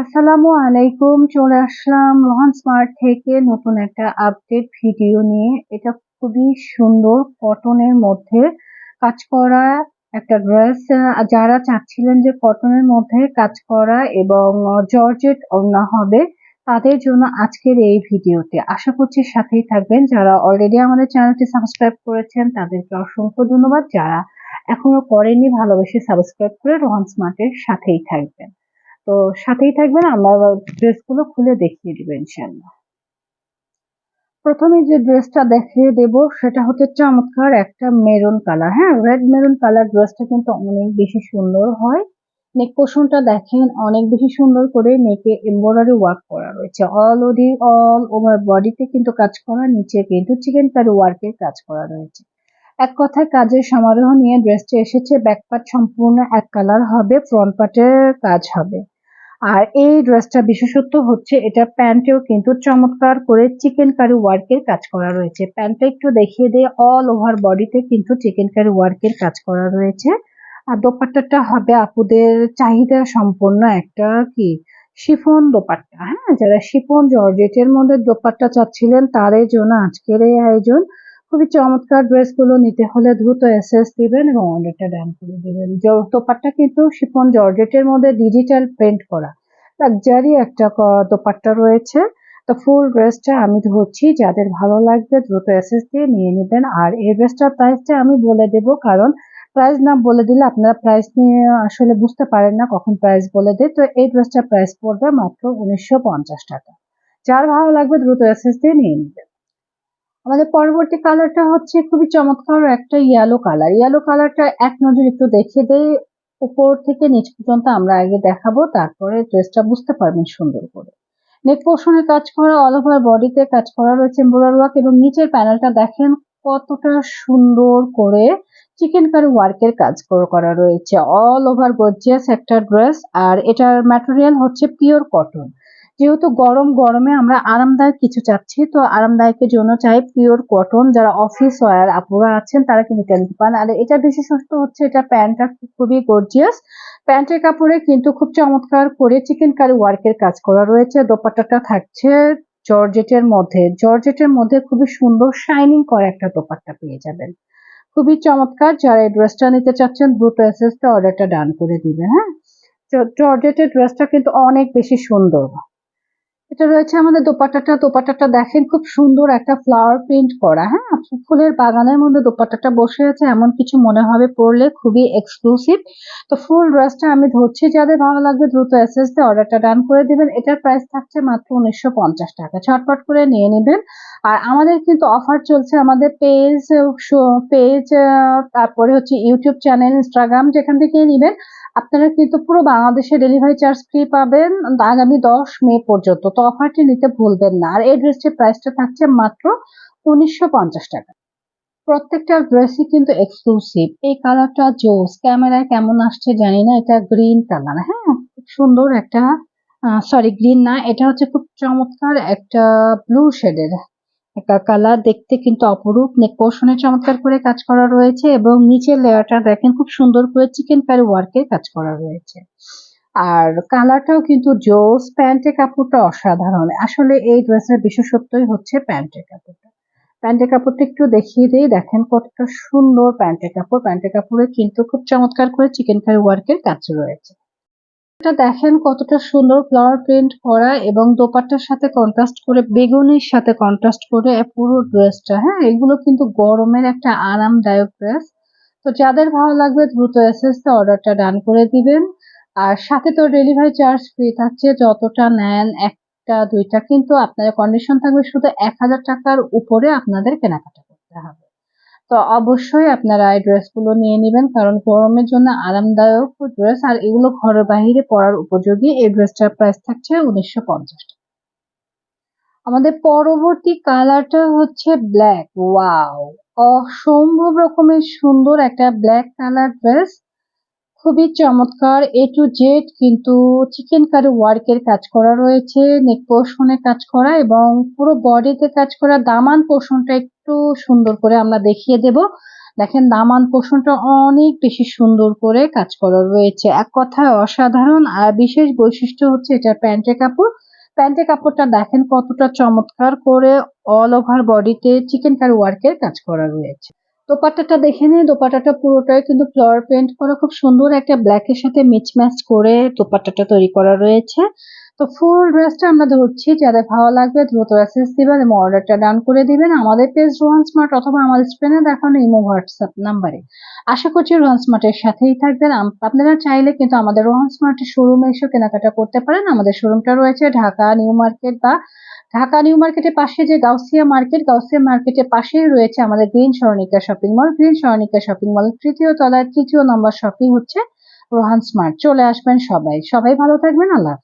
আসসালামু আলাইকুম, চলে আসলাম রোহান স্মার্ট থেকে নতুন একটা আপডেট ভিডিও নিয়ে। এটা খুবই সুন্দর কটনের মধ্যে কাজ করা একটা ড্রেস যারা চাচ্ছিলেন যে কটনের মধ্যে কাজ করা এবং জর্জেট ওড়না হবে, তাদের জন্য আজকের এই ভিডিওতে আশা করছি সাথেই থাকবেন। যারা অলরেডি আমাদের চ্যানেলটি সাবস্ক্রাইব করেছেন, তাদেরকে অসংখ্য ধন্যবাদ। যারা এখনও করেনি ভালোবেসে সাবস্ক্রাইব করে রোহান স্মার্টের সাথেই থাকবেন। তো সাথেই থাকবেন, আমরা ড্রেসগুলো খুলে দেখিয়ে দিব ইনশাল্লাহ প্রথমে যে ড্রেসটা দেখিয়ে দেব, সেটা হচ্ছে চমৎকার একটা মেরুন কালার। হ্যাঁ রেড মেরুন কালার ড্রেসটা কিন্তু অনেক বেশি সুন্দর হয়। নেক পোষণটা দেখেন, অনেক বেশি সুন্দর করে নেকে এমব্রয়ডারি ওয়ার্ক করা রয়েছে। অল ওডি অল ওভার বডিতে কিন্তু কাজ করা, নিচে কিন্তু চিকেন কারি ওয়ার্কের কাজ করা রয়েছে। এক কথায় কাজের সমারোহ নিয়ে ড্রেসটা এসেছে ব্যাক পার্ট সম্পূর্ণ এক কালার হবে ফ্রন্ট পার্টের কাজ হবে। আর এই ড্রেসটা বিশেষত্ব হচ্ছে এটা প্যান্টেও কিন্তু চমৎকার করে চিকেন কারি ওয়ার্কের কাজ করা রয়েছে। প্যান্টটা একটু দেখিয়ে দিয়ে অল ওভার বডিতে কিন্তু চিকেন কারি ওয়ার্কের কাজ করা রয়েছে। আর দোপাট্টাটা হবে আপুদের চাহিদা সম্পন্ন একটা কি? শিফন দোপাট্টা হ্যাঁ? যারা শিফন, জর্জেটের মধ্যে দোপাট্টা চাচ্ছিলেন তাদের জন্য আজকের এই আয়োজন। খুবই চমৎকার ড্রেসগুলো নিতে হলে দ্রুত এসএস দিবেন এবং অর্ডারটা ডান করে দিবেন। দোপাট্টা কিন্তু শিফন জর্জেটের মধ্যে ডিজিটাল প্রিন্ট করা। লাক্সারি একটা দোপাট্টা রয়েছে। তো ফুল ড্রেসটা আমি ধরছি, যাদের ভালো লাগবে দ্রুত এসএস দিয়ে নিয়ে নেবেন। আর এই ড্রেসটার প্রাইসটা আমি বলে দেব, কারণ প্রাইস না বলে দিলে আপনারা প্রাইস নিয়ে আসলে বুঝতে পারেন না কখন প্রাইস বলে দেয়। তো এই ড্রেসটার প্রাইস পড়বে মাত্র উনিশশো পঞ্চাশ টাকা। যার ভালো লাগবে দ্রুত এসএস দিয়ে নিয়ে নেবেন। আমাদের পরবর্তী কালারটা হচ্ছে খুবই চমৎকার একটা ইয়েলো কালার ইয়েলো কালারটা এক নজর একটু দেখে দেই। উপর থেকে নিচ পর্যন্ত আমরা আগে দেখাবো, তারপরে ড্রেসটা বুঝতে পারবেন সুন্দর করে। নেক পোর্শনে কাজ করা অল ওভার বডিতে কাজ করা রয়েছে এমব্রয়ডারি ওয়ার্ক এবং নিচের প্যানেলটা দেখেন কতটা সুন্দর করে চিকেন কারি ওয়ার্কের কাজ করা রয়েছে। অল ওভার গর্জিয়াস একটা ড্রেস আর এটার ম্যাটেরিয়াল হচ্ছে পিওর কটন যেহেতু গরম, গরমে আমরা আরামদায়ক কিছু চাচ্ছি, তো আরামদায়কের জন্য চাই পিওর কটন যারা অফিস ওয়ার আপুরা আছেন, তারা কিন্তু নিতে পারেন। আর এটা বেশি বিশেষত্ব হচ্ছে, এটা প্যান্টটা খুবই গর্জিয়াস প্যান্টের কাপড়ে কিন্তু খুব চমৎকার করে চিকেন কারি ওয়ার্কের কাজ করা রয়েছে। দোপাট্টাটা থাকছে জর্জেটের মধ্যে। জর্জেটের মধ্যে খুবই সুন্দর শাইনিং করা একটা দোপাট্টা পেয়ে যাবেন। খুবই চমৎকার। যারা এই ড্রেসটা নিতে চাচ্ছেন, দ্রুত এসএসটা অর্ডারটা ডান করে দিবেন হ্যাঁ? জর্জেটের ড্রেসটা কিন্তু অনেক বেশি সুন্দর। এটা রয়েছে আমাদের দোপাট্টাটা। দোপাট্টাটা দেখেন খুব সুন্দর একটা ফ্লাওয়ার প্রিন্ট করা হ্যাঁ? ফুলের বাগানের মধ্যে দোপাট্টাটা বসে আছে, এমন কিছু মনে হবে পড়লে খুবই এক্সক্লুসিভ তো ফুল ড্রেসটা আমি ধরছি, যাদের ভালো লাগবে দ্রুত এসএস দিয়ে অর্ডারটা ডান করে দিবেন। এটার প্রাইস থাকছে মাত্র উনিশশো পঞ্চাশ টাকা। ছটপট করে নিয়ে নেবেন। আর আমাদের কিন্তু অফার চলছে আমাদের পেজ পেজ তারপরে হচ্ছে ইউটিউব চ্যানেল ইনস্টাগ্রাম যেখান থেকে নেবেন। আপনারা কিন্তু পুরো বাংলাদেশে ডেলিভারি চার্জ ফ্রি পাবেন আগামী দশ মে পর্যন্ত। তো অফারটি নিতে ভুলবেন না। আর এই ড্রেসটির প্রাইসটা থাকছে মাত্র উনিশশো পঞ্চাশ টাকা। প্রত্যেকটা ড্রেসই কিন্তু এক্সক্লুসিভ এই কালারটা জোস ক্যামেরায় কেমন আসছে জানি না, এটা গ্রিন কালার হ্যাঁ খুব সুন্দর একটা সরি গ্রিন না, এটা হচ্ছে খুব চমৎকার একটা ব্লু শেডের কালার দেখতে কিন্তু অপরূপ। নেক পোর্শনে চমৎকার করে কাজ করা রয়েছে এবং নিচের লেয়ারটা দেখেন খুব সুন্দর করে চিকেন কারি ওয়ার্কের কাজ করা রয়েছে। আর কালারটাও কিন্তু জোস প্যান্টের কাপড়টা অসাধারণ। আসলে এই ড্রেসের বিশেষত্বই হচ্ছে প্যান্টের কাপড়টা। প্যান্টের কাপড়টা একটু দেখিয়ে দিই, দেখেন কতটা সুন্দর প্যান্টের কাপড়। প্যান্টের কাপড়ে কিন্তু খুব চমৎকার করে চিকেন কারি ওয়ার্কের কাজ রয়েছে। এটা দেখেন কতটা সুন্দর ফ্লাওয়ার প্রিন্ট করা এবং দোপাট্টার সাথে কন্ট্রাস্ট করে, বেগুনির সাথে কন্ট্রাস্ট করে পুরো ড্রেসটা হ্যাঁ এগুলো কিন্তু গরমের একটা আরামদায়ক ড্রেস তো যাদের ভালো লাগবে দ্রুত এসএস অর্ডারটা ডান করে দিবেন। আর সাথে তো ডেলিভারি চার্জ ফ্রি থাকছে, যতটা নেন একটা, দুইটা। কিন্তু আপনাদের কন্ডিশন থাকবে শুধু এক হাজার টাকার উপরে আপনাদের কেনাকাটা করতে হবে। তো অবশ্যই আপনারা এই ড্রেসগুলো নিয়ে নেবেন, কারণ গরমের জন্য আরামদায়ক ড্রেস, আর এগুলো ঘরের বাহিরে পরার উপযোগী। এই ড্রেসটার প্রাইস থাকছে উনিশশো পঞ্চাশ আমাদের পরবর্তী কালারটা হচ্ছে ব্ল্যাক ওয়াও অসম্ভব রকমের সুন্দর একটা ব্ল্যাক কালার ড্রেস খুবই চমৎকার এ টু জেড কিন্তু চিকেন কারি ওয়ার্কের কাজ করা রয়েছে নেক পোর্শনে কাজ করা এবং পুরো বডিতে কাজ করা দামান পোর্শনটা একটু সুন্দর করে আমরা দেখিয়ে দেব। দেখেন দামান পোষণটা অনেক বেশি সুন্দর করে কাজ করা রয়েছে। এক কথায় অসাধারণ, আর বিশেষ বৈশিষ্ট্য হচ্ছে এটা প্যান্টের কাপড়। প্যান্টের কাপড়টা দেখেন কতটা চমৎকার করে অল ওভার বডিতে চিকেন কারি ওয়ার্কের কাজ করা রয়েছে। দোপাট্টাটা দেখে নিন দোপাট্টাটা পুরোটাই কিন্তু ফ্লোর পেন্ট করা। খুব সুন্দর একটা ব্ল্যাকের সাথে মিচম্যাচ করে দোপাট্টাটা তৈরি করা রয়েছে। তো ফুল ড্রেসটা আমরা ধরছি, যাদের ভালো লাগবে দ্রুত অ্যাসেস দিবেন এবং অর্ডারটা ডান করে দিবেন। আমাদের পেজ রোহান স্মার্ট অথবা আমাদের স্ক্রিনে দেখানো ইমো হোয়াটসঅ্যাপ নাম্বারে আশা করছি রোহান স্মার্টের সাথেই থাকবেন। আপনারা চাইলে কিন্তু আমাদের রোহান স্মার্টের শোরুমে এসে কেনাকাটা করতে পারেন। আমাদের শোরুমটা রয়েছে ঢাকা নিউ মার্কেট বা ঢাকা নিউ মার্কেটের পাশে যে গাউসিয়া মার্কেট, গাউসিয়া মার্কেটের পাশেই রয়েছে আমাদের green Swarnika shopping mall green Swarnika shopping mall তৃতীয় তলার তৃতীয় নম্বর শপিং হচ্ছে রোহান স্মার্ট চলে আসবেন সবাই। সবাই ভালো থাকবেন। আল্লাহ।